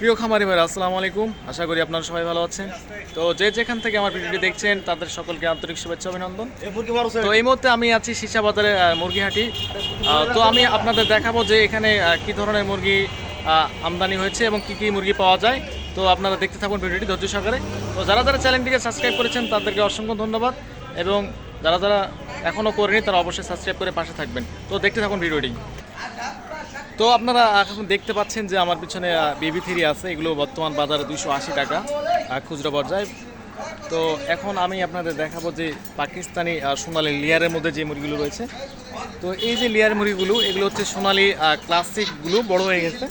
প্রিয় খামারি ভাই আসসালামু আলাইকুম। আশা করি আপনারা সবাই ভালো আছেন। তো যে যেখান থেকে আমার ভিডিওটি দেখছেন, তাদের সকলকে আন্তরিক শুভেচ্ছা, অভিনন্দন। তো এই মুহূর্তে আমি আছি সীসা বাজারে মুরগিহাটি। তো আমি আপনাদের দেখাবো যে এখানে কি ধরনের মুরগি আমদানি হয়েছে এবং কি কি মুরগি পাওয়া যায়। তো আপনারা দেখতে থাকুন ভিডিওটি ধৈর্য সহকারে। তো যারা যারা চ্যানেলটিকে সাবস্ক্রাইব করেছেন, তাদেরকে অসংখ্য ধন্যবাদ। এবং যারা যারা এখনও করেনি, তারা অবশ্যই সাবস্ক্রাইব করে পাশে থাকবেন। তো দেখতে থাকুন ভিডিওটি। তো আপনারা এখন দেখতে পাচ্ছেন যে আমার পিছনে বেবি থ্রি আছে। এগুলো বর্তমান বাজারে দুইশো আশি টাকা খুচরো পর্যায়ে। তো এখন আমি আপনাদের দেখাবো যে পাকিস্তানি সোনালি লেয়ারের মধ্যে যে মুরগিগুলো রয়েছে। তো এই যে লেয়ার মুরগিগুলো, এগুলো হচ্ছে সোনালি ক্লাসিকগুলো বড় হয়ে গেছে।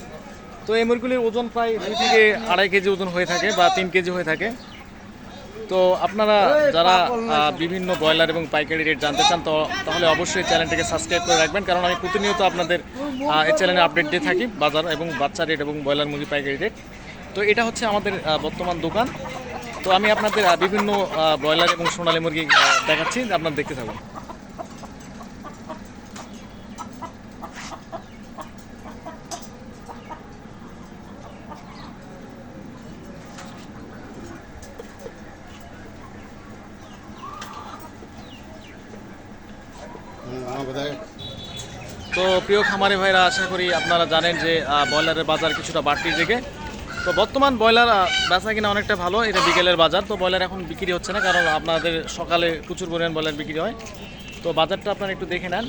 তো এই মুরগিগুলির ওজন প্রায় দুই থেকে আড়াই কেজি ওজন হয়ে থাকে বা তিন কেজি হয়ে থাকে। তো আপনারা যারা বিভিন্ন ব্রয়লার এবং পাইকারি রেট জানতে চান তো তাহলে অবশ্যই চ্যানেলটিকে সাবস্ক্রাইব করে রাখবেন। কারণ আমি প্রতিনিয়ত আপনাদের এই চ্যানেলে আপডেট দিয়ে থাকি বাজার এবং বাচ্চা রেট এবং ব্রয়লার মুরগি পাইকারি রেট তো এটা হচ্ছে আমাদের বর্তমান দোকান। তো আমি আপনাদের বিভিন্ন ব্রয়লার এবং সোনালী মুরগি দেখাচ্ছি আপনারা দেখতে থাকুন। তো প্রিয় খামারি ভাইরা, আশা করি আপনারা জানেন যে ব্রয়লারের বাজার কিছুটা বাড়তির দিকে। তো বর্তমান ব্রয়লার বেচা কিনা অনেকটা ভালো, এটা বিকেলের বাজার। তো ব্রয়লার এখন বিক্রি হচ্ছে না, কারণ আপনাদের সকালে প্রচুর পরিমাণ ব্রয়লার বিক্রি হয়। তো বাজারটা আপনারা একটু দেখে নেন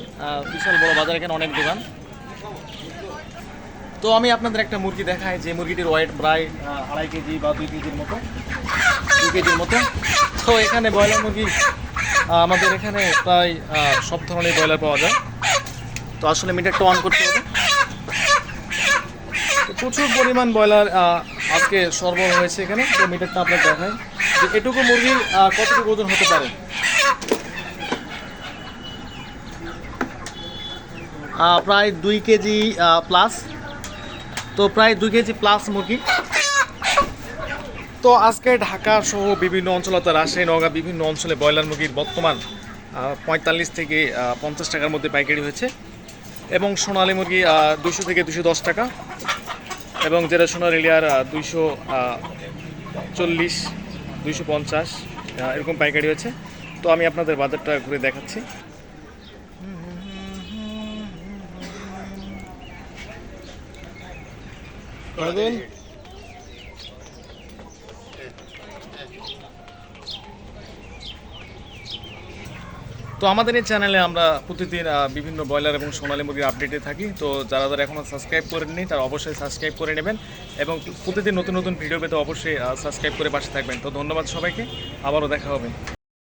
বিশাল বড় বাজার, এখানে অনেক দোকান। তো আমি আপনাদের একটা মুরগি দেখাই, যে মুরগিটির ওয়েট প্রায় আড়াই কেজি বা দুই কেজির মতো, দুই কেজির মতো। তো এখানে ব্রয়লার মুরগি আমাদের এখানে প্রায় সব ধরনের ব্রয়লার পাওয়া যায়। তো আসলে মিটারটা অন করতে হবে। প্রচুর পরিমাণ ব্রয়লার আজকে সরবরাহ হয়েছে এখানে। তো মিটারটা আপনার দেখায় যে এটুকু মুরগির আহ, কতটুকু ওজন হতে পারে? প্রায় দুই কেজি প্লাস তো প্রায় দুই কেজি প্লাস মুরগি। তো আজকে ঢাকা সহ বিভিন্ন অঞ্চল অর্থাৎ রাজশাহী, নওগাঁ, বিভিন্ন অঞ্চলে ব্রয়লার মুরগির বর্তমান পঁয়তাল্লিশ থেকে পঞ্চাশ টাকার মধ্যে পাইকারি হয়েছে এবং সোনালী মুরগি দুশো থেকে দুশো দশ টাকা এবং যেটা সোনালি লেয়ার দুইশো চল্লিশ, দুইশো পঞ্চাশ এরকম পাইকারি হয়েছে। তো আমি আপনাদের বাজারটা ঘুরে দেখাচ্ছি। তো আমাদের এই চ্যানেলে আমরা প্রতিদিন বিভিন্ন ব্রয়লার এবং সোনালী মুরগির আপডেটে থাকি। তো যারা যারা এখনও সাবস্ক্রাইব করেননি, তারা অবশ্যই সাবস্ক্রাইব করে নেবেন এবং প্রতিদিন নতুন নতুন ভিডিও পেতে অবশ্যই সাবস্ক্রাইব করে পাশে থাকবেন। তো ধন্যবাদ সবাইকে, আবারও দেখা হবে।